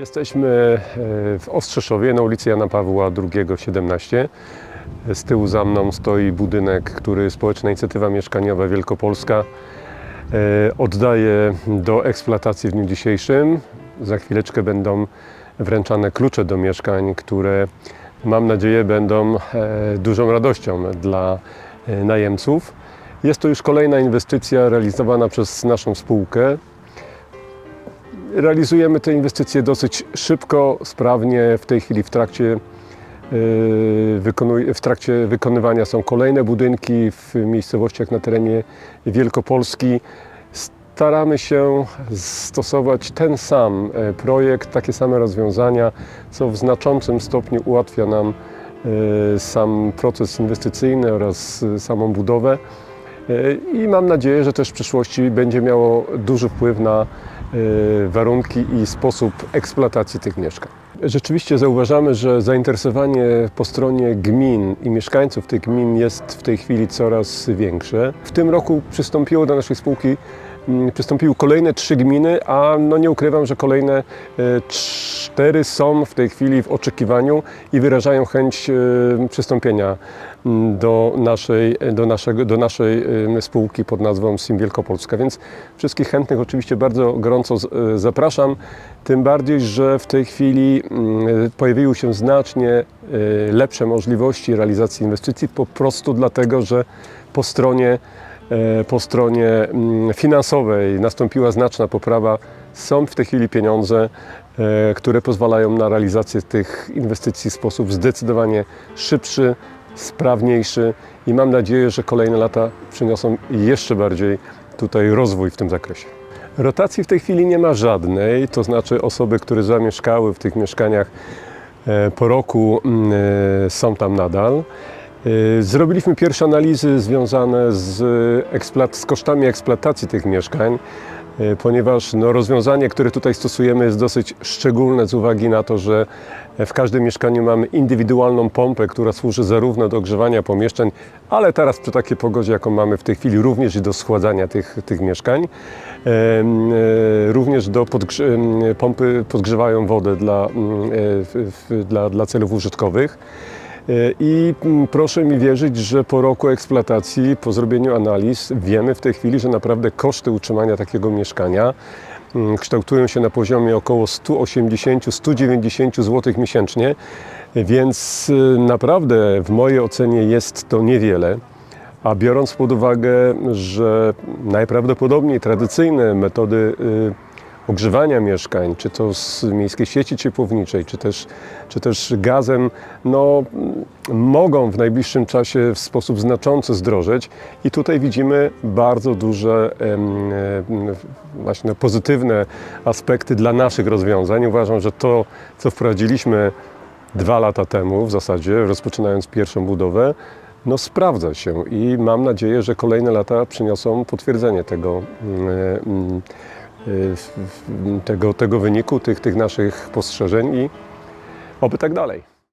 Jesteśmy e, w Ostrzeszowie na ulicy Jana Pawła II 17. Z tyłu za mną stoi budynek, który Społeczna Inicjatywa Mieszkaniowa Wielkopolska e, oddaje do eksploatacji w dniu dzisiejszym. Za chwileczkę będą wręczane klucze do mieszkań, które mam nadzieję będą e, dużą radością dla najemców. Jest to już kolejna inwestycja realizowana przez naszą spółkę. Realizujemy te inwestycje dosyć szybko, sprawnie. W tej chwili w trakcie, wykonuj- w trakcie wykonywania są kolejne budynki w miejscowościach na terenie Wielkopolski. Staramy się stosować ten sam e, projekt, takie same rozwiązania, co w znaczącym stopniu ułatwia nam e, sam proces inwestycyjny oraz e, samą budowę. I mam nadzieję, że też w przyszłości będzie miało duży wpływ na warunki i sposób eksploatacji tych mieszkań. Rzeczywiście zauważamy, że zainteresowanie po stronie gmin i mieszkańców tych gmin jest w tej chwili coraz większe. W tym roku przystąpiło do naszej spółki przystąpiły kolejne trzy gminy, a no nie ukrywam, że kolejne e, cztery są w tej chwili w oczekiwaniu i wyrażają chęć e, przystąpienia mm, do naszej, do naszego, do naszej spółki pod nazwą SIM Wielkopolska. Więc wszystkich chętnych oczywiście bardzo gorąco e, zapraszam. Tym bardziej, że w tej chwili mm, pojawiły się znacznie lepsze możliwości realizacji inwestycji po prostu dlatego, że po stronie po stronie mm, finansowej nastąpiła znaczna poprawa. Są w tej chwili pieniądze, e, które pozwalają na realizację tych inwestycji w sposób zdecydowanie szybszy, sprawniejszy i mam nadzieję, że kolejne lata przyniosą jeszcze bardziej tutaj rozwój w tym zakresie. Rotacji w tej chwili nie ma żadnej, to znaczy osoby, które zamieszkały w tych mieszkaniach e, po roku mm, e, są tam nadal. Y, Zrobiliśmy pierwsze analizy związane z, z kosztami eksploatacji tych mieszkań, y, ponieważ no, rozwiązanie, które tutaj stosujemy jest dosyć szczególne z uwagi na to, że w każdym mieszkaniu mamy indywidualną pompę, która służy zarówno do ogrzewania pomieszczeń, ale teraz przy takiej pogodzie, jaką mamy w tej chwili, również i do schładzania tych, tych mieszkań. E, Również do podgrze- pompy podgrzewają wodę dla, mm, e, dla, dla celów użytkowych. I mm, proszę mi wierzyć, że po roku eksploatacji, po zrobieniu analiz, wiemy w tej chwili, że naprawdę koszty utrzymania takiego mieszkania mm, kształtują się na poziomie około 180-190 zł miesięcznie, więc y, naprawdę w mojej ocenie jest to niewiele. A biorąc pod uwagę, że najprawdopodobniej tradycyjne metody y, ogrzewania mieszkań, czy to z miejskiej sieci ciepłowniczej, czy też, czy też gazem, no, mogą w najbliższym czasie w sposób znaczący zdrożeć. I tutaj widzimy bardzo duże właśnie pozytywne aspekty dla naszych rozwiązań. Uważam, że to, co wprowadziliśmy dwa lata temu w zasadzie, rozpoczynając pierwszą budowę, no sprawdza się i mam nadzieję, że kolejne lata przyniosą potwierdzenie tego, tego, tego wyniku, tych, tych naszych postrzeżeń i oby tak dalej.